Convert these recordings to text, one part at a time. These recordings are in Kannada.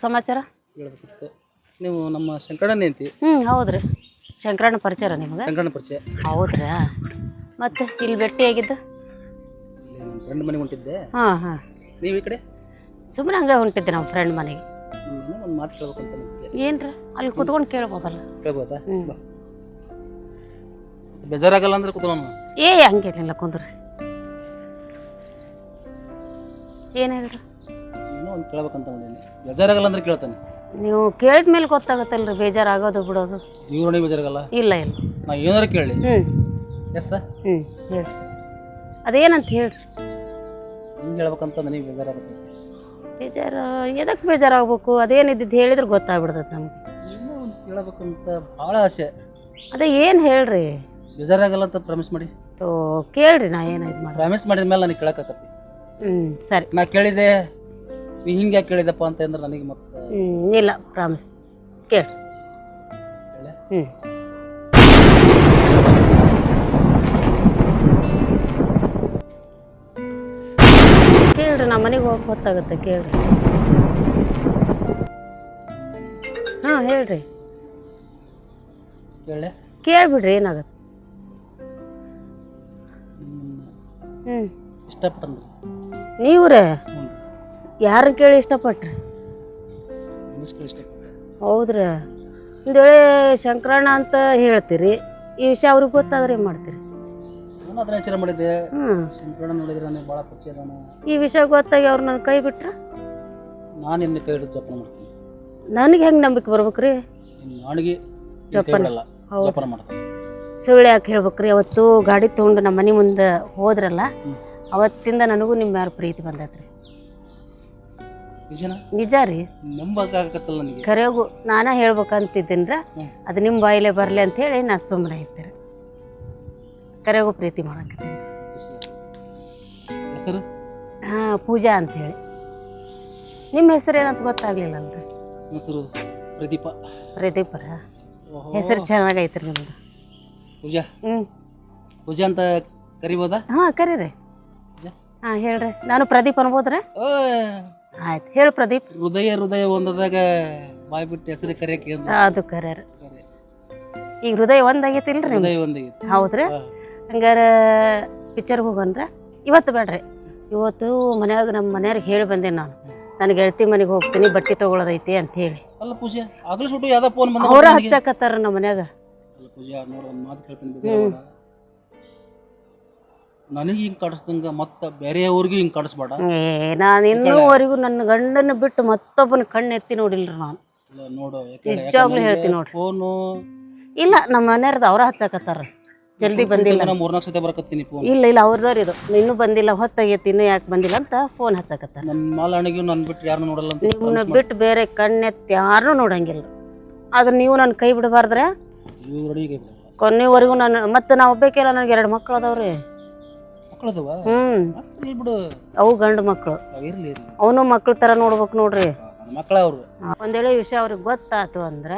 ಸಮಾಚಾರ? ಹೇಳ್ಬೇಕಿತ್ತು. ನೀವು ನಮ್ಮ ಶಂಕರಣ್ಣ ಅಂತಿ ಹ್ಞೂ ಹೌದ್ರಿ. ಶಂಕರಣ್ಣ ಪರಿಚಯ ನಿಮ್ಗೆ? ಶಂಕರಣ್ಣ ಪರಿಚಯ. ಹೌದ್ರಾ? ಮತ್ತೆ ಇಲ್ಲಿ ಭೇಟಿ ಆಗಿದ್ದು? ನಮ್ಮ ಫ್ರೆಂಡ್ ಮನೆಗೆ ಹೊಂಟಿದ್ದೆ. ಹಾಂ ಹಾಂ. ನೀವು ಈ ಕಡೆ? ಸುಮ್ಮನೆ ಹಂಗೆ ಹೊಂಟಿದ್ದೆ ನಮ್ಮ ಫ್ರೆಂಡ್ ಮನೆಗೆ. ಒಂದು ಮಾತು ಕೇಳ್ಬೇಕಂತ ನಿಮಗೆ. ಏನ್ರಿ? ಅಲ್ಲಿ ಕುತ್ಕೊಂಡು ಕೇಳ್ಬೋದಲ್ಲ? ಕೇಳ್ಬೋದಾ? ಹ್ಮ್. ಬಾ. ಬೇಜಾರಾಗಲ್ಲ ಅಂದ್ರೆ ಕೂತ್ಕೊಳ್ಳೋಣ ಏ ಹಂಗೇನಿಲ್ಲ ಕುಂದ್ರಿ. ಏನು ಹೇಳ್ರಿ? ಒಂದು ಕೇಳ್ಬೇಕಂತ ಮಾಡೀನಿ ಬೇಜಾರಾಗಲ್ಲ ಅಂದ್ರೆ ಕೇಳ್ತಾನೆ. ನೀವು ಕೇಳಿದ ಮೇಲೆ ಗೊತ್ತಾಗುತ್ತಲ್ರಿ ಬೇಜಾರಾಗೋದು ಬಿಡೋದು. ಇವ್ರೊಳಗೆ ಬೇಜಾರಾಗಲ್ಲ? ಇಲ್ಲ ಇಲ್ಲ. ನಾ ಏನಾರ ಕೇಳಿ. ಹ್ಞೂ ಎಸ್ ಹ್ಞೂ ಹೇಳಿ. ಅದೇನಂತ ಹೇಳ್ರಿ? ಹಿಂಗೆ ಹೇಳ್ಬೇಕಂತ ನನಗೆ ಬೇಜಾರಾಗುತ್ತೆ. ಬೇಜಾರು ಎದಕ್ಕೆ ಬೇಜಾರಾಗಬೇಕು? ಅದೇನಿದ್ದು ಹೇಳಿದ್ರೆ ಗೊತ್ತಾಗ್ಬಿಡ್ತೈತೆ ನಮ್ಗೆ. ಏನೋ ಒಂದು ಕೇಳಬೇಕಂತ ಭಾಳ ಆಸೆ. ಅದೇ ಏನು ಹೇಳ್ರಿ? ಬೇಜಾರಾಗಲ್ಲ ಅಂತ ಪ್ರಾಮಿಸ್ ಮಾಡಿ. ತೋ ಕೇಳ್ರಿ ನಾ ಏನು ಇದು ಮಾಡಿ ಪ್ರಾಮಿಸ್ ಮಾಡಿದ ಮೇಲೆ ನನಗೆ ಕೇಳಕ್ಕಾಗತ್ತೆ. ಹ್ಞೂ ಸರಿ. ನಾ ಕೇಳಿದೆ ನೀ ಹಿಂಗೆ ಯಾಕೆ ಕೇಳಿದಪ್ಪ ಅಂತ ಅಂದ್ರೆ ನನಗೆ ಮತ್ತೆ ಇಲ್ಲ ಪ್ರಾಮಿಸ್ ಕೇಳಿ. ಹ್ಞೂ ಕೇಳ್ರಿ ನಮ್ಮ ಮನೆಗೆ ಹೋಗಿ ಗೊತ್ತಾಗುತ್ತೆ ಕೇಳ್ರಿ. ಹಾಂ ಹೇಳ್ರಿ. ಕೇಳೆ. ಕೇಳ್ಬಿಡ್ರಿ ಏನಾಗುತ್ತೆ? ಹ್ಞೂ ಇಷ್ಟಪಟ್ಟನ್ರಿ ನೀವ್ರೇ? ಯಾರನ್ನ ಕೇಳಿ ಇಷ್ಟಪಟ್ರಿ? ಹೌದ್ರಿ. ಒಂದು ವೇಳೆ ಶಂಕರಣ್ಣ ಅಂತ ಹೇಳ್ತೀರಿ. ಈ ವಿಷಯ ಅವ್ರಿಗೆ ಗೊತ್ತಾದ್ರೆ ಏನು ಮಾಡ್ತೀರಿ? ನಾನು ಅದನ್ನ ವಿಚಾರ ಮಾಡಿದ್ದೆ. ಶಂಕರಣ್ಣ ನೋಡಿದ್ರೆ ನನಗೆ ಭಾಳ ಪರಿಚಯ ಈ ವಿಷಯ ಗೊತ್ತಾಗಿ ಅವ್ರು ನನ್ನ ಕೈ ಬಿಟ್ರೆ? ನಾನು ನಿನ್ನ ಕೈ ಹಿಡಿದು ಜೋಪಾನ ಮಾಡ್ತೀನಿ. ನನಗೆ ಹೆಂಗೆ ನಂಬಿಕೆ ಬರ್ಬೇಕ್ರಿ? ರೀ ನಾಣಿಗೆ ಜೋಪಾನ. ಜೋಪಾನ ಮಾಡ್ತೀನಿ. ಸುಳ್ಳು ಯಾಕೆ ಹೇಳ್ಬೇಕ್ರಿ? ಅವತ್ತು ಗಾಡಿ ತೊಗೊಂಡು ನಮ್ಮ ಮನೆ ಮುಂದೆ ಹೋದ್ರಲ್ಲ ಅವತ್ತಿಂದ ನನಗೂ ನಿಮ್ಮ ಯಾರು ಪ್ರೀತಿ ಬಂದೈತ್ರಿ. ನಿಜನ? ನಿಜ ರೀ. ನಂಬಕ್ಕಾಗತ್ತಲ್ಲ ನನಗೆ? ಕರೆಯೋಗು ನಾನ ಹೇಳ್ಬೇಕಂತಿದ್ದೀನ್ರ. ಅದು ನಿಮ್ಮ ಬಾಯಿಲೆ ಬರಲಿ ಅಂತ ಹೇಳಿ ನಾ ಸುಮ್ಮನೆ ಇದ್ದೀರಿ ಕರೆಯೋಗು ಪ್ರೀತಿ ಮಾಡಕತ್ತೀನಿ ಹೆಸರು? ಹಾಂ ಪೂಜಾ ಅಂತ ಹೇಳಿ. ನಿಮ್ಮ ಹೆಸರು ಏನಂತ ಗೊತ್ತಾಗ್ಲಿಲ್ಲಲ್ರಿ? ಹೆಸರು ಪ್ರದೀಪ. ಪ್ರದೀಪರ. ಹೆಸರು ಚೆನ್ನಾಗೈತ್ರಿ ನಿಮ್ದು. ಪೂಜಾ? ಹ್ಞೂ ಪೂಜಾ ಅಂತ ಕರಿಬೋದಾ? ಹಾಂ ಕರೀರಿ. ಹಾಂ ಹೇಳ್ರಿ. ನಾನು ಪ್ರದೀಪ್ ಅನ್ಬೋದ್ರಿ? ಆಯ್ತು. ಹೇಳು ಪ್ರದೀಪ್. ಹೃದಯ ಹೃದಯ ಒಂದದಾಗ ಬಾಯ್ ಬಿಟ್ಟು ಹೆಸರು ಕರೆಯಕ್ಕೆ ಅದು ಕರ್ಯಾರ ಈಗ ಹೃದಯ ಒಂದಾಗೈತಿ ಇಲ್ರಿ ಹೃದಯ ಒಂದಾಗೈತಿ ಹೌದ್ರಿ? ಹಂಗಾರ ಪಿಕ್ಚರ್ಗೆ ಹೋಗೋಣ್ರ ಇವತ್ತು ಬೇಡ್ರಿ. ಇವತ್ತು ಮನ್ಯಾಗ ನಮ್ಮ ಮನೆಯವ್ರಿಗೆ ಹೇಳಿ ಬಂದೆ ನಾನು. ನನ್ನ ಗೆಳತಿ ಮನೆಗೆ ಹೋಗ್ತೀನಿ ಬಟ್ಟೆ ತೊಗೊಳೋದೈತಿ ಅಂತ ಹೇಳಿ. ಅಲ್ಲ ಪೂಜಾ ಆಗಲೇ ಸುಟ್ಟು ಯಾವ್ದೋ ಫೋನ್ ಬಂದ ಅವ್ರ ಹಚ್ಚಾಕತ್ತಾರ ನಮ್ಮ ಮನ್ಯಾಗ. ಅಲ್ಲ ಪೂಜಾ ಮಾತು ಕೇಳ್ತೀನಿ. ನನಗೆ ಹಿಂಗೆ ಕಾಡಿಸ್ದಂಗ ಮತ್ತೆ ಬೇರೆಯವ್ರಿಗೂ ಹಿಂಗೆ ಕಾಡಿಸ್ಬೇಡ. ನಾನು ಇನ್ನೂವರೆಗೂ ನನ್ನ ಗಂಡನ ಬಿಟ್ಟು ಮತ್ತೊಬ್ಬನ ಕಣ್ಣು ಎತ್ತಿ ನೋಡಿಲ್ರಿ ನಾನು. ಇಲ್ಲ ನೋಡು ನಿಜವಾಗ್ಲೂ ಹೇಳ್ತೀನಿ ನೋಡ್ರಿ. ಫೋನು ಇಲ್ಲ ನಮ್ಮ ಮನೆಯವ್ರದ್ದು ಅವ್ರ ಹಚ್ಚಾಕತ್ತಾರ. ಜಲ್ದಿ ಬಂದಿಲ್ಲ. ನಾ ಮೂರ್ನಾಲ್ಕು ಸತಿ ಬರಕತ್ತೀನಿ ಫೋನ್. ಇಲ್ಲ ಇಲ್ಲ ಅವ್ರದವ್ರು ಇದು. ಇನ್ನೂ ಬಂದಿಲ್ಲ ಹೊತ್ತಾಗೈತಿ ಇನ್ನೂ ಯಾಕೆ ಬಂದಿಲ್ಲ ಅಂತ ಫೋನ್ ಹಚ್ಚಾಕತ್ತಾರ. ನನ್ನ ಮಾಲಾಣಿಗೂ ನನ್ನ ಬಿಟ್ಟು ಯಾರನ್ನೂ ನೋಡಲ್ಲ ಅಂತ ನಿಮ್ಮನ್ನ ಬಿಟ್ಟು ಬೇರೆ ಕಣ್ಣೆತ್ತಿ ಯಾರನ್ನೂ ನೋಡಂಗಿಲ್ಲ. ಆದ್ರೆ ನೀವು ನನ್ನ ಕೈ ಬಿಡಬಾರ್ದ್ರೆ? ಕೊನೆವರೆಗೂ ನಾನು ಮತ್ತೆ ನಾವು ಒಬ್ಬಾಕಿಲ್ಲ ನನಗೆ ಎರಡು ಮಕ್ಳು ಅದಾವ್ರಿ. ಮಕ್ಕಳದವ? ಹ್ಮ್. ಮಕ್ಕಳು ಬಿಡು. ಅವು ಗಂಡು ಮಕ್ಕಳು ಅವ್ ಇರ್ಲಿ ಇರ್ಲಿ. ಅವನು ಮಕ್ಳ ತರ ನೋಡ್ಬೇಕು ನೋಡ್ರಿ. ಒಂದೇಳೆ ಮಕ್ಕಳ ಅವರು. ಒಂದ್ ವಿಷಯ ಅವ್ರಿಗೆ ಗೊತ್ತಾತು ಅಂದ್ರ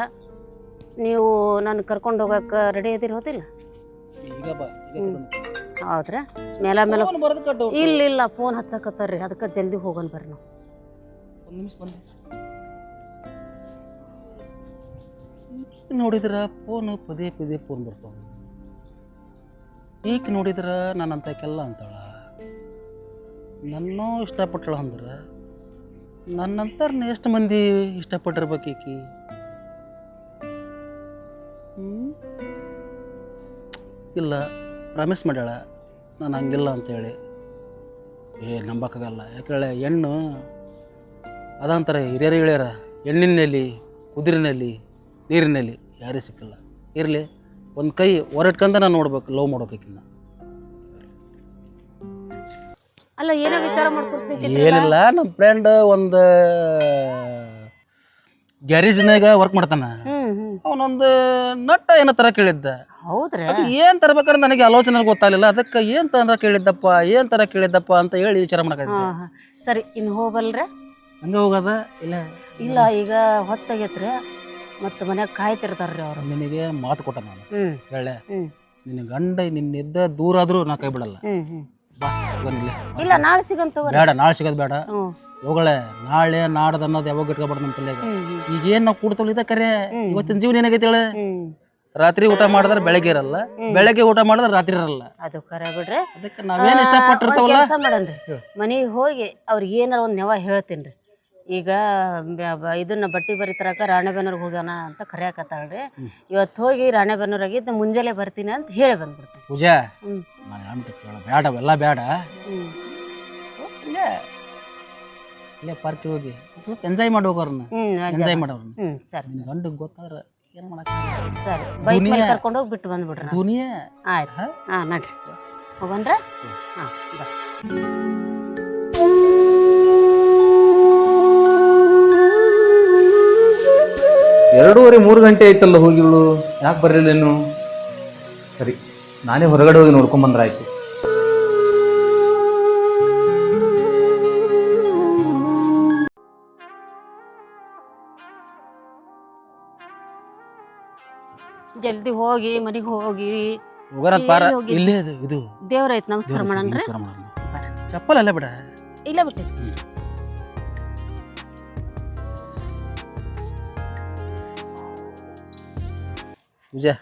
ನೀವು ನನ್ನ ಕರ್ಕೊಂಡು ಹೋಗಕ್ಕೆ ರೆಡಿ ಇದ್ದೀರಿ ಹೋದಿಲ್ಲ? ಈಗ ಬಾ ಹೌದ್ರಾ? ಮೇಲ ಮೇಲೆ ಇಲ್ಲ ಇಲ್ಲ ಫೋನ್ ಹಚ್ಚಕತ್ತಾರ್ರಿ. ಅದಕ್ಕೆ ಜಲ್ದಿ ಹೋಗೋಣ ಬರ್ರಿ ನಾವು. ಒಂದು ನಿಮಿಷ ಬಂದೆ ನೋಡಿದ್ರ ಫೋನ್ ಪದೇ ಪದೇ ಫೋನ್ ಬರ್ತಾವ. ಈಗ ನೋಡಿದ್ರ ನಾನು ಅಂತಕ್ಕೆಲ್ಲ ಅಂತಾಳ? ನನ್ನೂ ಇಷ್ಟಪಟ್ಟಳ ಅಂದ್ರೆ, ನನ್ನಂತರ ಎಷ್ಟು ಮಂದಿ ಇಷ್ಟಪಟ್ಟಿರ್ಬೇಕು ಈಕಿ? ಇಲ್ಲ ಪ್ರಾಮಿಸ್ ಮಾಡ್ಯಾಳ, ನಾನು ಹಂಗಿಲ್ಲ ಅಂತೇಳಿ ಏ, ನಂಬಕ್ಕಾಗಲ್ಲ. ಯಾಕೇಳೆ ಹೆಣ್ಣು, ಅದಂತಾರೆ ಹಿರಿಯರು ಹೇಳ್ಯಾರ ಹೆಣ್ಣಿನಲ್ಲಿ ಕುದುರಿನಲ್ಲಿ ನೀರಿನಲ್ಲಿ ಯಾರೂ ಸಿಕ್ಕಲ್ಲ. ಇರಲಿ. ಒಂದು ಕೈ ಹೊರಟ್ಕಂದ ನಾನು ನೋಡ್ಬೇಕು ಲವ್ ಮಾಡ್ಬೇಕಿನ್ನ ಅಲ್ಲ ಏನೋ ವಿಚಾರ ಏನಿಲ್ಲ ನಮ್ಮ ಫ್ರೆಂಡ್ ಒಂದು ಗ್ಯಾರೇಜ್ನಾಗ ವರ್ಕ್ ಮಾಡ್ತಾನ. ಅವನೊಂದು ನಟ್ಟ ಏನೋ ತರ ಕೇಳಿದ್ದ. ಹೌದ್ರಿ? ಅದು ಏನು ತರಬೇಕಂದ್ರೆ ನನಗೆ ಆಲೋಚನೆ ಗೊತ್ತಾಗಲಿಲ್ಲ. ಅದಕ್ಕೆ ಏನು ತಂದ್ರ ಕೇಳಿದ್ದಪ್ಪ ಏನು ತರ ಕೇಳಿದ್ದಪ್ಪ ಅಂತ ಹೇಳಿ ವಿಚಾರ ಹಾ. ಸರಿ ಇನ್ನು ಹೋಗಲ್ರಿ? ಹಂಗ ಹೋಗದ? ಇಲ್ಲ. ಇಲ್ಲ ಈಗ ಹೊತ್ತಾಗೈತ್ರಿ. ಮತ್ತೆ ಮನ್ಯಾಗ ಕಾಯ್ತಿರ್ತಾರ್ರಿ ಅವ್ರು. ನಿನಗೆ ಮಾತು ಕೊಟ್ಟ ನಾನು. ಹ್ಮ್. ಹೇಳೆ ಹ್ಮ್. ನಿನ್ನ ಗಂಡ ನಿನ್ನಿದ್ದ ದೂರ ಆದ್ರೂ ನಾ ಕೈ ಬಿಡಲ್ಲ. ಹ್ಮ್ ಹ್ಮ್. ಬಾ ಹೋಗೋಣ ಇಲ್ಲ. ನಾಳೆ ಸಿಗಂತ ತಗೋರಿ. ಬೇಡ ನಾಳೆ ಸಿಗೋದು ಬೇಡ. ಹ್ಞೂ ಇವುಗಳೇ ನಾಳೆ ನಾಡದ ಅನ್ನೋದು ಯಾವಾಗ ಇಟ್ಕೊಬಾರ್ದು ನಮ್ಮ ತಲೆಗೆ ಹ್ಮ್ ಹ್ಮ್. ಈಗ ಏನು ನಾವು ಕೂಡ್ತವಲ್ಲ ಇದ ಕರೆ? ಹ್ಮ್. ಇವತ್ತಿನ ಜೀವನ ಏನಾಗೈತಿ ಹೇಳ? ಹ್ಮ್. ರಾತ್ರಿ ಊಟ ಮಾಡಿದ್ರೆ ಬೆಳಗ್ಗೆ ಇರಲ್ಲ. ಬೆಳಗ್ಗೆ ಊಟ ಮಾಡಿದ್ರೆ ರಾತ್ರಿ ಇರಲ್ಲ. ಅದು ಕರೆ ಬಿಡ್ರಿ. ಅದಕ್ಕೆ ನಾವೇನು ಇಷ್ಟಪಟ್ಟಿರ್ತಾವಲ್ಲ? ಕೆಲಸ ಮಾಡನ್ರಿ. ಮನೆಗೆ ಹೋಗಿ ಅವ್ರಿಗೆ ಏನಾರ ಒಂದು ನೆವ ಹೇಳ್ತೀನಿ ರೀ ಈಗ ಇದನ್ನ ಬಟ್ಟಿ ಬರಿತರಕ ರಾಣೆಬೆನ್ನೂರಿಗೆ ಹೋಗೋಣ ಅಂತ ಕರೆಯಕತ್ತಾಳ್ರಿ. ಇವತ್ತು ಹೋಗಿ ರಾಣೆಬೆನ್ನೂರಾಗಿದ್ದು ಮುಂಜಾನೆ ಬರ್ತೀನಿ ಅಂತ ಹೇಳಿ ಬಂದ್ಬಿಡ್ತೀನಿ. ಪೂಜಾ ನಾನು ಹೇಳ್ಬಿಟ್ಟು ಕೇಳ ಬೇಡ ಅವೆಲ್ಲ ಬೇಡ ಹ್ಞೂ ಸ್ವಲ್ಪ ಇಲ್ಲೇ ಇಲ್ಲೇ ಹೋಗಿ ಸ್ವಲ್ಪ ಎಂಜಾಯ್ ಮಾಡಿ ಹ್ಞೂ ಎಂಜಾಯ್ ಮಾಡೋರನ್ನ ಹ್ಞೂ ಸರಿ ನಿನ್ನ ಗಂಡು ಗೊತ್ತಾದ್ರೆ ಏನು ಮಾಡಕ್ಕೆ ಸರಿ ಬೈಕ್ ಮೇಲೆ ಕರ್ಕೊಂಡು ಹೋಗಿ ಬಿಟ್ಟು ಬಂದ್ಬಿಡ್ರಿ. ದುನಿಯಾ. ಆಯ್ತು. ಹಾ? ಹಾಂ ನಡ್ರಿ. ಹೋಗಂದ್ರೆ ಹಾಂ ಬಾ. ಎರಡೂವರೆ ಮೂರು ಗಂಟೆ ಆಯ್ತಲ್ಲ ಹೋಗಿವಳು ಯಾಕೆ ಬರಲಿಲ್ಲೇನು ಸರಿ ನಾನೇ ಹೊರಗಡೆ ಹೋಗಿ ನೋಡ್ಕೊಂಬಂದ್ರಾಯ್ತು ಜಲ್ದಿ ಹೋಗಿ ಮನೆಗೆ ಹೋಗಿ. ಹೋಗೋಣ ಪಾರ ಎಲ್ಲಿ ಹೋಗಿ? ಇಲ್ಲೇ ಇದು. ನಮಸ್ಕಾರ ಮಾಡೋಣ. ಚಪ್ಪಲ್ ಅಲ್ಲೇ ಬಿಡ. ಇಲ್ಲ ಬಿಟ್ಟು. ಪೂಜಾ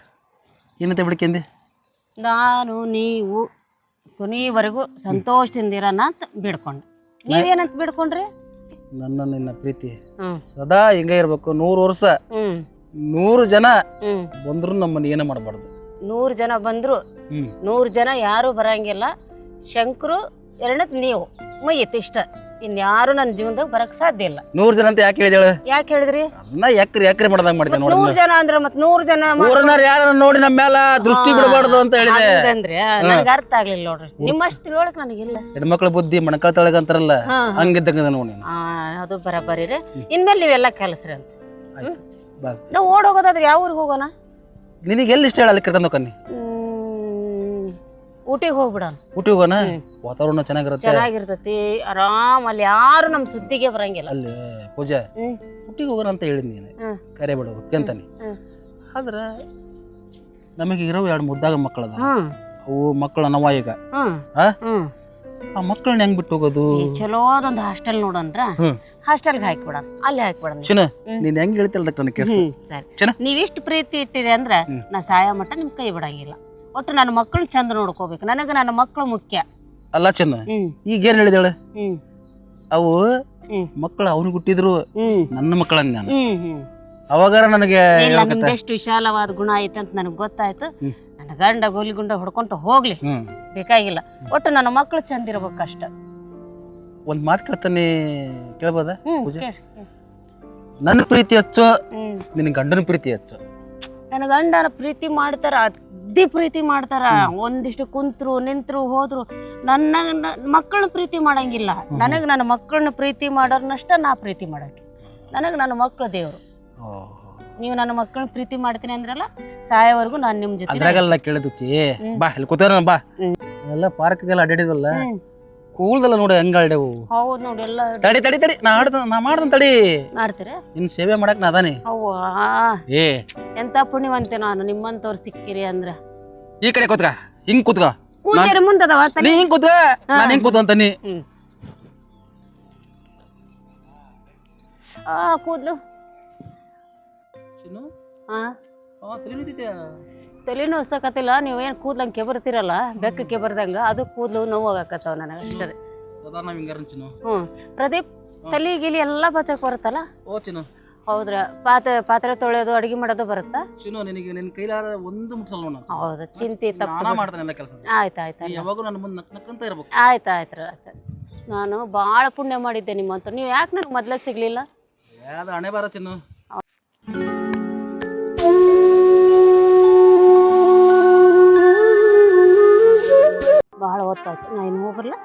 ಏನಂತ ಬಿಡ್ಕೆಂದಿ ನಾನು ನೀವು ಕೊನೆಯವರೆಗೂ ಸಂತೋಷದಿಂದ ಇರೋಣ ಅಂತ ಬಿಡ್ಕೊಂಡೆ. ನೀವೇನಂತ ಬಿಡ್ಕೊಂಡ್ರಿ? ನನ್ನ ನಿನ್ನ ಪ್ರೀತಿ. ಸದಾ ಹಿಂಗೆ ಇರಬೇಕು ನೂರು ವರ್ಷ. ನೂರು ಜನ ಬಂದ್ರು ನಮ್ಮನ್ನ ಏನು ಮಾಡಬಾರ್ದು. ನೂರು ಜನ ಬಂದ್ರು ನೂರು ಜನ ಯಾರು ಬರಂಗಿಲ್ಲ. ಶಂಕರು ಎರಡನೇದು ನೀವು. ಮುಗಿತು ಇಷ್ಟ. ಇನ್ಯಾರು ನನ್ನ ಜೀವನದಾಗ ಬರಕ್ ಸಾಧ್ಯ ಇಲ್ಲ. ನೂರ್ ಜನ ಅಂತ ಯಾಕೆ ಹೇಳಿದಳು? ಯಾಕೆ ಹೇಳಿದ್ರಿ? ಎಕ್ರೆ ಎಕ್ರೆ ಮಾಡ್ದಾಗ ಮಾಡಿದೆ ನೋಡಿ ನೂರು ಜನ ಅಂದ್ರೆ ಮತ್ ನೂರ್ ಜನ ಊರನ್ನಾರ ಯಾರ ನೋಡಿ ನಮ್ಮ ಮೇಲೆ ದೃಷ್ಟಿ ಬಿಡಬಾರ್ದು ಅಂತ ಹೇಳಿದೆ. ಅಂದ್ರೆ ನನಗೆ ಅರ್ಥ ಆಗ್ಲಿಲ್ಲ ನೋಡ್ರಿ. ನಿಮ್ಮಷ್ಟು ತಿಳುವಳಿಕೆ ನನಗಿಲ್ಲ. ಹೆಣ್ಮಕ್ಳ ಬುದ್ಧಿ ಮಣಕಳ ತಳಗ ಅಂತಾರಲ್ಲ. ಹಂಗಿದ್ದಂಗ ನೋಡಿ ಅದು ಬರಬರಿ ರೀ. ಇನ್ಮೇಲೆ ನೀವೆಲ್ಲ ಕೆಲಸ್ರಿ ಅಂತ. ನಾವು ಓಡ್ ಹೋಗೋದಾದ್ರೆ ಯಾವ ಊರಿಗೆ ಹೋಗೋಣ? ನಿನಗೆ ಎಲ್ಲಿ ಇಷ್ಟ ಹೇಳಲ್ಲ ಕರ್ಕೊಂಡು ಹ್ಮ್, ಊಟಿಗೆ ಹೋಗ್ಬಿಡೋಣ. ಊಟಿಗೆ ಹೋಗೋಣ? ವಾತಾವರಣ ಚೆನ್ನಾಗಿರುತ್ತೆ. ಚೆನ್ನಾಗಿರ್ತತಿ ಆರಾಮ್ ಅಲ್ಲಿ ಯಾರು ನಮ್ಮ ಸುತ್ತಿಗೆ ಬರಂಗಿಲ್ಲ. ಅಲ್ಲಿ ಪೂಜೆ ಹ್ಮ್. ಊಟಿಗೆ ಹೋಗೋಣ ಅಂತ ಹೇಳಿದ್ ನೀನು. ಹ್ಮ್. ಕರೆ ಬಿಡು ಹ್ಮ್. ಆದ್ರೆ ನಮಗೆ ಇರೋ ಎರಡು ಮುದ್ದಾಗ ಮಕ್ಕಳದ ಹ್ಮ್. ಅವು ಮಕ್ಕಳ ನವ ಈಗ. ಹ್ಮ್. ಆ? ಹ್ಮ್. ಆ ಮಕ್ಕಳನ್ನ ಹೆಂಗ್ ಬಿಟ್ಟು ಹೋಗೋದು? ಚಲೋ ಅದೊಂದು ಹಾಸ್ಟೆಲ್ ನೋಡನ್ರ ಹ್ಮ್. ಹಾಸ್ಟೆಲ್ಗೆ ಹಾಕ್ಬಿಡೋಣ ಅಲ್ಲಿ ಹಾಕ್ಬಿಡೋಣ. ಚಿನ್ನ ನೀನು ಹೆಂಗ್ ಹೇಳ್ತಿಲ್ಲ ನನ್ನ ಹ್ಮ್ ಸರಿ. ಚೆನ್ನ. ನೀವಿಷ್ಟು ಪ್ರೀತಿ ಇಟ್ಟಿರಿ ಅಂದ್ರೆ. ನಾ ಸಾಯ ಮಟ್ಟ ನಿಮ್ ಕೈ ಬಿಡಂಗಿಲ್ಲ. ಒಟ್ಟು ನನ್ನ ಮಕ್ಕಳು ಚಂದ ನೋಡ್ಕೋಬೇಕು. ನನಗೆ ನನ್ನ ಮಕ್ಕಳು ಮುಖ್ಯ. ಅಲ್ಲ ಚಿನ್ನ ಹ್ಮ್. ಈಗ ಏನ್ ಹೇಳಿದೇಳ? ಹ್ಮ್. ಅವು ಹ್ಮ್. ಮಕ್ಕಳು ಅವನು ಹುಟ್ಟಿದ್ರು ಹ್ಮ್. ನನ್ನ ಮಕ್ಕಳನ್ನ ನಾನು. ಹ್ಮ್ ಹ್ಮ್. ಅವಾಗಾರ ನನಗೆ ಇಲ್ಲ. ನಿಮ್ದೆಷ್ಟು ವಿಶಾಲವಾದ ಗುಣ ಐತೆ ಅಂತ ನನಗೆ ಗೊತ್ತಾಯ್ತು. ಹ್ಮ್. ನನ್ನ ಗಂಡ ಗೋಲಿ ಗುಂಡ ಹೊಡ್ಕೊಂತ ಹೋಗ್ಲಿ. ಹ್ಮ್. ಬೇಕಾಗಿಲ್ಲ. ಒಟ್ಟು ನನ್ನ ಮಕ್ಕಳು ಚಂದ ಇರ್ಬೇಕಷ್ಟ. ಒಂದ್ ಮಾತು ಕೇಳ್ತಾನೆ ಕೇಳ್ಬೋದ ಹ್ಮ್ ಪೂಜೆ? ಕೇಳ್, ಕೇಳ್. ನನ್ನ ಪ್ರೀತಿ ಹೆಚ್ಚು ಹ್ಮ್. ನಿನ್ನ ಗಂಡನ ಪ್ರೀತಿ ಹೆಚ್ಚು. ನನ್ನ ಗಂಡನ ಪ್ರೀತಿ ಮಾಡ್ತಾರ ಅದ್ದಿ ಪ್ರೀತಿ ಮಾಡ್ತಾರ. ಒಂದಿಷ್ಟು ಕುಂತ್ರು ನಿಂತ್ರು ಹೋದ್ರು ನನ್ನ ಮಕ್ಕಳನ್ನ ಪ್ರೀತಿ ಮಾಡಂಗಿಲ್ಲ. ನನಗೆ ನನ್ನ ಮಕ್ಕಳನ್ನ ಪ್ರೀತಿ ಮಾಡೋರ್ನಷ್ಟ ನಾ ಪ್ರೀತಿ ಮಾಡಕ್ಕೆ. ನನಗೆ ನನ್ನ ಮಕ್ಕಳು ದೇವ್ರು. ನೀವು ನನ್ನ ಮಕ್ಕಳನ್ನ ಪ್ರೀತಿ ಮಾಡ್ತೀನಿ ಅಂದ್ರಲ್ಲ ಸಾಯೋವರೆಗೂ ನಾನು ನಿಮ್ಮ ಜೊತೆ ಅದ್ರಾಗೆಲ್ಲ ಬಾ ಇಲ್ಲಿ ಕೂತಾರ ಬಾ. ಎಲ್ಲ ಪಾರ್ಕ್ಗೆಲ್ಲ ಅಡ್ಡಾಡಿದ್ವಲ್ಲ. ಕೂಳ್ದಲ್ಲ ನೋಡಿ ಹೆಂಗ್ ಅಳ್ಡೆವು ಹೌದು ನೋಡಿ ಎಲ್ಲ ತಡಿ ತಡಿ ತಡಿ. ನಾ ಆಡ್ದ ನಾ ಮಾಡ್ದನ್ ತಡಿ. ಮಾಡ್ತೀರಾ? ನಿನ್ ಸೇವೆ ಮಾಡಕ್ ನಾ ಅದಾನೆ. ಅವ್ವ. ಏ. ಎಂತ ಪುಣ್ಯವಂತೆ ನಾನು ನಿಮ್ಮಂತವ್ರು ಸಿಕ್ಕಿರಿ ಅಂದ್ರ. ಈ ಕಡೆ ಕೂತ್ಕ ಹಿಂಗ್ ಕೂತ್ಕ. ಕೂತೇರಿ ಮುಂದದವ ತಲೆ ನೀ ಹಿಂಗ್ ಕೂತ್ಕ ನಾನು ಹಿಂಗ್ ಕೂತು ಅಂತ ನೀ. ಹ್ಮ್. ಆ ಕೂದ್ಲು. ಹಾ ತಲೆನೂ ಹೊಸಕತ್ತಿಲ್ಲ ನೀವೇನು ಕೂದ್ಲಂಗೆ ಕೆಬರ್ತಿರಲ್ಲ ಬೆಕ್ಕ ಕೆಬರ್ದಂಗೆ ಅದು ಕೂದ್ಲು ನೋವು ಆಗಾಕತ್ತವ ನನಗೆ ಅಷ್ಟೇ. ಸದಾ ನಾವ್ ಹಿಂಗಾರ ಚಿನ್ನು. ಹ್ಞೂ ಪ್ರದೀಪ್ ತಲೆ ಗಿಲಿ ಎಲ್ಲ ಬಚ್ಚಕ್ ಬರುತ್ತಲ್ಲ? ಓ ಚಿನ್ನು. ಹೌದ್ರ? ಪಾತ್ರೆ ಪಾತ್ರೆ ತೊಳೆಯೋದು ಅಡಿಗೆ ಮಾಡೋದು ಬರುತ್ತಾ? ಚಿನ್ನು ನಿನಗೆ ನಿನ್ನ ಕೈಲಾರ ಒಂದು ಮುಟ್ಸಲ್ಲ ನಾನು? ಹೌದು ಚಿಂತೆ ತಪ್ಪು. ನಾನಾ ಮಾಡ್ತಾನೆ ಎಲ್ಲ ಕೆಲಸ ಆಯ್ತು ಆಯ್ತು ನೀ ಯಾವಾಗೂ ನನ್ನ ಮುಂದೆ ನಕ್ ನಕ್ಕಂತ ಇರ್ಬೇಕು. ಆಯ್ತು ಆಯ್ತು ರೀ ಆಯ್ತು. ನಾನು ಭಾಳ ಪುಣ್ಯ ಮಾಡಿದ್ದೆ ನಿಮ್ಮಂತ ನೀವು ಯಾಕೆ ನನಗೆ ಮೊದಲೇ ಸಿಗಲಿಲ್ಲ? ಯಾವ್ದು ಹಣೆ ಬಾರ ಚಿನ್ನು? ಭಾಳ ಹೊತ್ತಾಯ್ತು ನಾ ಇನ್ನು ಹೋಗ್ರಲ್ಲ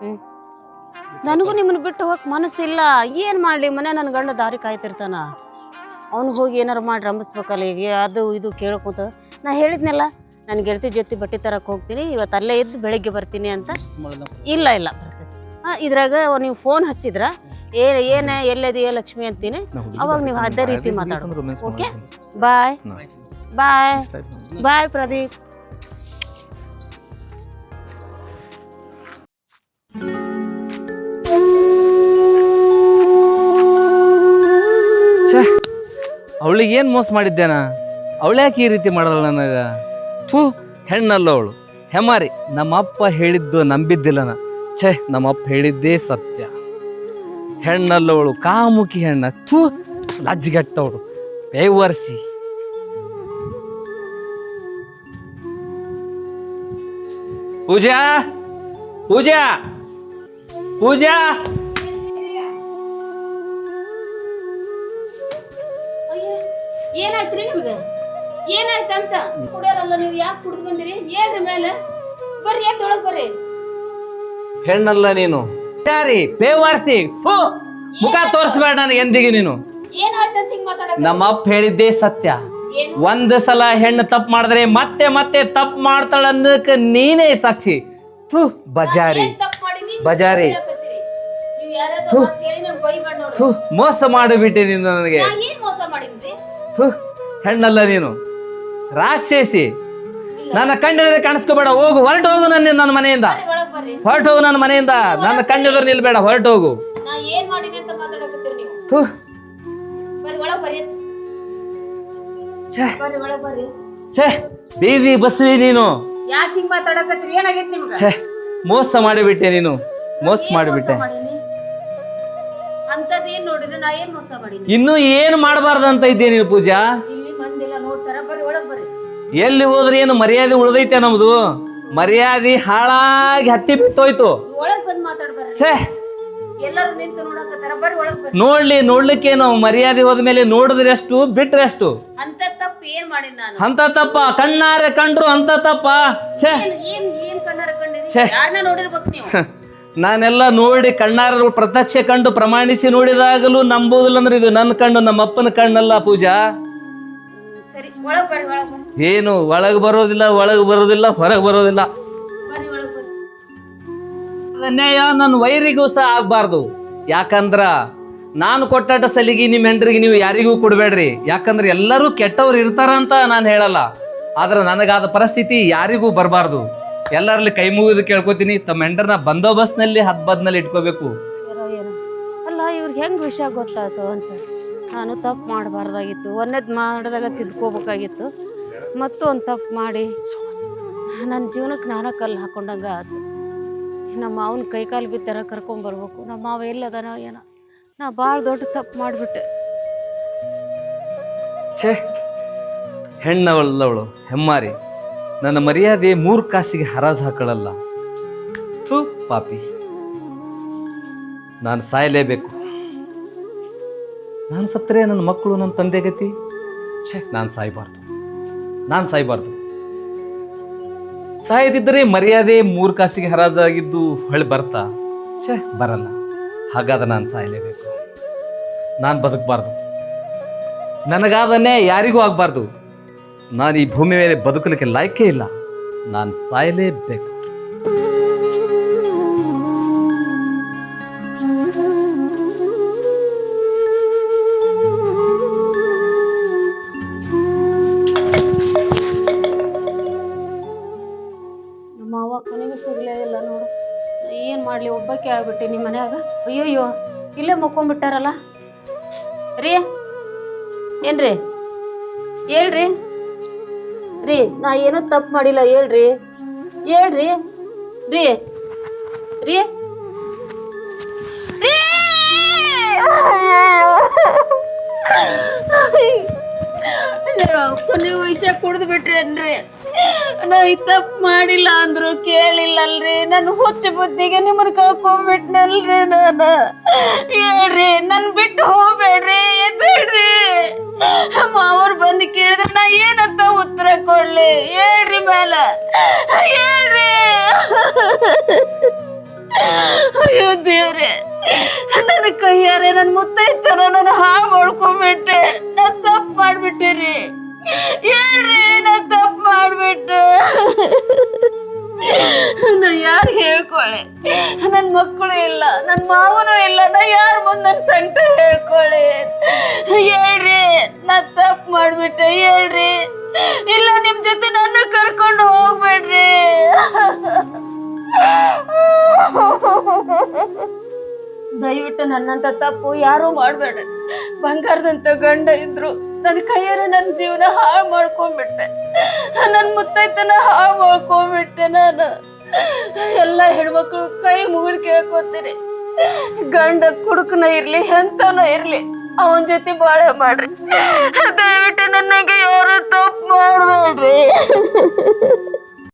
ಹ್ಞೂ ನನಗೂ ನಿಮ್ಮನ್ನು ಬಿಟ್ಟು ಹೋಗಕ್ಕೆ ಮನಸ್ಸಿಲ್ಲ. ಏನು ಮಾಡಲಿ? ಮನೆ ನನ್ನ ಗಂಡ ದಾರಿ ಕಾಯ್ತಿರ್ತಾನ. ಅವ್ನಿಗೆ ಹೋಗಿ ಏನಾರು ಮಾಡಿ ರಂಭಿಸ್ಬೇಕಲ್ಲ ಈಗ. ಅದು ಇದು ಕೇಳ್ಕೊತ. ನಾ ಹೇಳಿದ್ನಲ್ಲ ನನ್ನ ಗೆಳತಿ ಜೊತೆ ಬಟ್ಟೆ ತರಕ್ಕೆ ಹೋಗ್ತೀನಿ. ಇವತ್ತು ಅಲ್ಲೇ ಇದ್ದು ಬೆಳಗ್ಗೆ ಬರ್ತೀನಿ ಅಂತ. ಇಲ್ಲ ಇಲ್ಲ. ಹಾಂ ಇದ್ರಾಗ ನೀವು ಫೋನ್ ಹಚ್ಚಿದ್ರ? ಏನು ಏನೇ ಎಲ್ಲದಿಯ ಲಕ್ಷ್ಮಿ ಅಂತೀನಿ. ಅವಾಗ ನೀವು ಅದೇ ರೀತಿ ಮಾತಾಡೋದು ಓಕೆ ಬಾಯ್ ಬಾಯ್ ಬಾಯ್ ಪ್ರದೀಪ್. ಅವಳಿಗೆ ಏನು ಮೋಸ ಮಾಡಿದ್ದೇನ? ಯಾಕೆ ಈ ರೀತಿ ಮಾಡಲ್ಲ ನನಗ? ಥೂ, ಹೆಣ್ಣಲ್ಲ ಅವಳು. ಹೆಮಾರಿ ನಮ್ಮಪ್ಪ ಹೇಳಿದ್ದು ನಂಬಿದ್ದಿಲ್ಲನ ಛೇ, ನಮ್ಮಪ್ಪ ಹೇಳಿದ್ದೇ ಸತ್ಯ. ಹೆಣ್ಣಲ್ಲವಳು ಕಾಮುಖಿ ಹೆಣ್ಣ, ಥೂ ಲಜ್ಜೆಗೆಟ್ಟವಳು ಬೇವರ್ಸಿ. ಪೂಜಾ ಪೂಜಾ. ಪೂಜಾ! ಏನಾಯ್ತ್ರಿ ನಿಮ್ಗೆ? ಏನಾಯ್ತಂತ? ಕುಡಿಯೋರಲ್ಲ ನೀವು ಯಾಕೆ ಕುಡ್ದು ಬಂದಿರಿ? ಏನ್ರಿ ಮೇಲೆ. ಬರ್ರಿ ಎದ್ದೊಳಗ್ ಬರ್ರಿ. ಹೆಣ್ಣಲ್ಲ ನೀನು. ಯಾರಿ? ಬೇವಾರ್ಸಿ. ಥೂ ಮುಖ ತೋರಿಸ್ಬೇಡ ನನಗೆ ಎಂದಿಗೆ ನೀನು. ಏನಾಯ್ತಂತ ಅಪ್ಪ ಹೇಳಿದ್ದೆ ಸತ್ಯ. ಏನು? ಒಂದ್ ಸಲ ಹೆಣ್ಣು ತಪ್ಪು ಮಾಡಿದ್ರೆ ಮತ್ತೆ ಮತ್ತೆ ತಪ್ಪು ಮಾಡ್ತಾಳ ಅನ್ನಕ್ಕೆ ನೀನೇ ಸಾಕ್ಷಿ. ಥು ಬಜಾರಿ. ಬಜಾರಿ. ಥೂ. ಮೋಸ ಮಾಡಿಬಿಟ್ಟೆ ನೀನು ನನಗೆ. ಥು ಹೆಣ್ಣಲ್ಲ ನೀನು. ರಾಕ್ಷಸಿ. ನನ್ನ ಕಣ್ಣಿನ ಕಾಣಿಸ್ಕೋಬೇಡ ಹೋಗು ಹೊರಟು ಹೋಗು ನನ್ನ ನನ್ನ ಮನೆಯಿಂದ. ಹೊರಟು ಹೋಗು ನನ್ನ ಮನೆಯಿಂದ. ನನ್ನ ಕಣ್ಣೆದುರು ನಿಲ್ಬೇಡ ಹೊರಟು ಹೋಗು ಥು. ಛೇ. ಬೀದಿ ಬಸ್ವಿ ನೀನು. ಮೋಸ ಮಾಡಿಬಿಟ್ಟೆ ನೀನು. ಮೋಸ ಮಾಡಿಬಿಟ್ಟೆ. ಅಂತದ್ ಏನ್ ನೋಡಿದ್ರೆ ನಾ ಏನ್ ಮೋಸ ಮಾಡೀನಿ? ಇನ್ನು ಏನು ಮಾಡಬಾರ್ದು ಅಂತ ಇದ್ದೆ ನೀನು ಪೂಜಾ? ಇಲ್ಲಿ ಮಂದಿಲ್ಲ ನೋಡ್ತಾರ ಬರ್ರಿ ಒಳಗ್ ಬರ್ರಿ. ಎಲ್ಲಿ ಹೋದ್ರೆ ಏನು ಮರ್ಯಾದೆ ಉಳ್ದೈತೆ ನಮ್ದು? ಮರ್ಯಾದೆ ಹಾಳಾಗಿ ಹತ್ತಿ ಬಿತ್ತೋಯ್ತು. ಒಳಗ್ ಬಂದ್ ಮಾತಾಡ್ ಬರ್ರಿ. ಛೇ! ಎಲ್ಲರೂ ನಿಂತು ನೋಡಕತ್ತಾರ ಬರ್ರಿ ಒಳಗ್ ಬರ್ರಿ. ನೋಡ್ಲಿ ನೋಡ್ಲಿಕ್ಕೇನು ಮರ್ಯಾದೆ ಹೋದ್ಮೇಲೆ ನೋಡಿದ್ರೆ ಎಷ್ಟು ಬಿಟ್ರೆ ಎಷ್ಟು? ಅಂತ ತಪ್ಪು ಏನ್ ಮಾಡೀನಿ ನಾನು? ಅಂತ ತಪ್ಪ ಕಣ್ಣಾರೆ ಕಂಡ್ರು ಅಂತ ತಪ್ಪ. ಛೇ! ಏನ್ ಏನ್ ಏನ್ ಕಣ್ಣಾರ ಕಂಡಿರಿ? ಛೇ. ಯಾರನ್ನ ನೋಡಿರ್ಬೇಕು ನೀವು? ನಾನೆಲ್ಲ ನೋಡಿ ಕಣ್ಣಾರ ಪ್ರತ್ಯಕ್ಷ ಕಂಡು ಪ್ರಮಾಣಿಸಿ ನೋಡಿದಾಗಲೂ ನಂಬುದಿಲ್ಲ ಅಂದ್ರೆ ಇದು ನನ್ನ ಕಣ್ಣು ನಮ್ಮ ಅಪ್ಪನ ಕಣ್ಣಲ್ಲ ಪೂಜಾ? ಏನು ಒಳಗೆ ಬರೋದಿಲ್ಲ ಒಳಗೆ ಬರೋದಿಲ್ಲ ಹೊರಗೆ ಬರೋದಿಲ್ಲ. ಅನ್ಯಾಯ ನನ್ನ ವೈರಿಗೂ ಸಹ ಆಗ್ಬಾರ್ದು. ಯಾಕಂದ್ರ ನಾನು ಕೊಟ್ಟಾಟ ಸಲಿಗೆ ನಿಮ್ಮ ಹೆಂಡ್ರಿಗೆ ನೀವು ಯಾರಿಗೂ ಕೊಡಬೇಡ್ರಿ. ಯಾಕಂದ್ರೆ ಎಲ್ಲರೂ ಕೆಟ್ಟವ್ರು ಇರ್ತಾರ ಅಂತ ನಾನು ಹೇಳಲ್ಲ. ಆದ್ರೆ ನನಗಾದ ಪರಿಸ್ಥಿತಿ ಯಾರಿಗೂ ಬರಬಾರ್ದು. ಎಲ್ಲರಲ್ಲಿ ಕೈ ಮುಗಿದು ಕೇಳ್ಕೊತೀನಿ ತಮ್ಮ ಹೆಂಡರ್ನ ಬಂದೋಬಸ್ತ್ನಲ್ಲಿ ಹದ್ಬದ್ನಲ್ಲಿ ಇಟ್ಕೋಬೇಕು. ಅಲ್ಲ ಇವ್ರಿಗೆ ಹೆಂಗ್ ವಿಷಯ ಗೊತ್ತಾಯ್ತು ಅಂತ. ನಾನು ತಪ್ಪು ಮಾಡಬಾರ್ದಾಗಿತ್ತು. ಒಂದೇದ್ ಮಾಡಿದಾಗ ತಿದ್ಕೋಬೇಕಾಗಿತ್ತು. ಮತ್ತು ಒಂದು ತಪ್ಪು ಮಾಡಿ. ನನ್ನ ಜೀವನಕ್ಕೆ ನಾನು ಕಲ್ಲು ಹಾಕೊಂಡಂಗ ಆಯ್ತು ನಮ್ಮ ಮಾವನ ಕೈಕಾಲು ಬಿತ್ತರ ಕರ್ಕೊಂಬರ್ಬೇಕು ನಮ್ಮ ಮಾವ ಎಲ್ಲದನ ಏನೋ. ನಾ ಭಾಳ ದೊಡ್ಡ ತಪ್ಪು ಮಾಡಿಬಿಟ್ಟೆ. ಛೇ ಹೆಣ್ಣವಲ್ಲವಳು ಹೆಮ್ಮಾರಿ. ನನ್ನ ಮರ್ಯಾದೆ ಮೂರು ಕಾಸಿಗೆ ಹರಾಜು ಹಾಕಳಲ್ಲ. ಥೂ, ಪಾಪಿ. ನಾನು ಸಾಯಲೇಬೇಕು. ನಾನು ಸತ್ತರೆ ನನ್ನ ಮಕ್ಕಳು, ನನ್ನ ತಂದೆ ಗತಿ? ಛೇ, ನಾನು ಸಾಯಬಾರ್ದು. ನಾನು ಸಾಯಬಾರ್ದು. ಸಾಯದಿದ್ದರೆ ಮರ್ಯಾದೆ ಮೂರು ಕಾಸಿಗೆ ಹರಾಜಾಗಿದ್ದು ಹೊಳೆ ಬರ್ತಾ? ಛೇ, ಬರಲ್ಲ. ಹಾಗಾದ್ರೆ ನಾನು ಸಾಯಲೇಬೇಕು. ನಾನು ಬದುಕಬಾರ್ದು. ನನಗಾದನೇ ಯಾರಿಗೂ ಆಗಬಾರ್ದು. ನಾನು ಈ ಭೂಮಿ ಮೇಲೆ ಬದುಕಲಿಕ್ಕೆ ಲಾಯ್ಕೇ ಇಲ್ಲ. ನಾನು ಸಾಯಲೇಬೇಕು. ನಮ್ಮ ಅವ್ವ ಕೊನೆಗೂ ಸಿಗಲೇ ಇಲ್ಲ ನೋಡು. ಏನು ಮಾಡಲಿ ಒಬ್ಬಕ್ಕೆ ಆಗ್ಬಿಟ್ಟೆ ನಿಮ್ಮ ಮನ್ಯಾಗ. ಅಯ್ಯೋಯ್ಯೋ, ಇಲ್ಲೇ ಮಕ್ಕೊಂಬಿಟ್ಟಾರಲ್ಲ ರೀ, ಏನ್ರಿ? ಹೇಳ್ರಿ. ರೀ ನಾ ಏನೂ ತಪ್ಪು ಮಾಡಿಲ್ಲ, ಹೇಳ್ರಿ. ಹೇಳ್ರಿ. ರೀ. ರೀ. ಕೊನೆ ವಿಷಯ ಕುಡ್ದು ಬಿಟ್ರೇನ್ರಿ? ನಾ ಈ ತಪ್ಪು ಮಾಡಿಲ್ಲ ಅಂದ್ರು ಕೇಳಿಲ್ಲಲ್ರಿ. ನನ್ನ ಹುಚ್ಚ ಬುದ್ಧಿಗೆ ನಿಮ್ಮನ್ನ ಕಳ್ಕೊಂಡ್ಬಿಟ್ನಲ್ರಿ ನಾನು. ಹೇಳ್ರಿ ನನ್ನ ಬಿಟ್ಟು ಹೋಗ್ಬೇಡ್ರಿ, ಎದ್ದೇಳ್ರಿ. ಮಾವರು ಬಂದು ಕೇಳಿದ್ರೆ ನಾ ಏನಂತ ಉತ್ತರ ಕೊಡ್ಲಿ? ಹೇಳ್ರಿ ಮೇಲ ಹೇಳ್ರಿ. ಅಯ್ಯೋ ದೇವ್ರೆ, ನನ್ನ ಕೈಯಾರೆ ನನ್ನ ಮುತ್ತೈತನ ನನ್ನ ಹಾಳು ಮಾಡ್ಕೊಂಡ್ಬಿಟ್ಟೆ ನಾ ತಪ್ಪು ಮಾಡ್ಬಿಟ್ಟೆ ಹೇಳ್ರಿ ನಾ ತಪ್ಪು ಮಾಡ್ಬಿಟ್ಟೆ. ನಾ ಯಾರು ಹೇಳ್ಕೊಳ್ಳಿ ನನ್ನ ಮಕ್ಕಳು ಇಲ್ಲ ನನ್ನ ಮಾವನೂ ಇಲ್ಲ, ನಾ ಯಾರ ಮುಂದೆ ನನ್ನ ಸಂಕಟ ಹೇಳ್ಕೊಳೆ? ಹೇಳ್ರಿ, ನಾ ತಪ್ಪು ಮಾಡ್ಬಿಟ್ಟೆ, ಹೇಳ್ರಿ. ಇಲ್ಲ ನಿಮ್ಮ ಜೊತೆ ನನ್ನ ಕರ್ಕೊಂಡು ಹೋಗ್ಬೇಡ್ರಿ. ದಯವಿಟ್ಟು ನನ್ನಂತ ತಪ್ಪು ಯಾರೂ ಮಾಡಬೇಡ್ರಿ. ಬಂಗಾರದಂತ ಗಂಡ ಇದ್ರು ನನ್ನ ಕೈಯಾರ ನನ್ನ ಜೀವನ ಹಾಳು ಮಾಡ್ಕೊಂಡ್ಬಿಟ್ಟೆ. ನನ್ನ ಮುತ್ತೈತನ ಹಾಳು ಮಾಡ್ಕೊಂಡ್ಬಿಟ್ಟೆ ನಾನು. ಎಲ್ಲ ಹೆಣ್ಮಕ್ಳು ಕೈ ಮುಗಿದು ಕೇಳ್ಕೊತೀನಿ. ಗಂಡ ಕುಡುಕನ ಇರ್ಲಿ, ಎಂತನ ಇರ್ಲಿ, ಅವನ ಜೊತೆ ಬಾಳೆ ಮಾಡ್ರಿ. ದಯವಿಟ್ಟು ನನಗೆ ಯಾರು ತಪ್ಪು ಮಾಡಬೇಡ್ರಿ.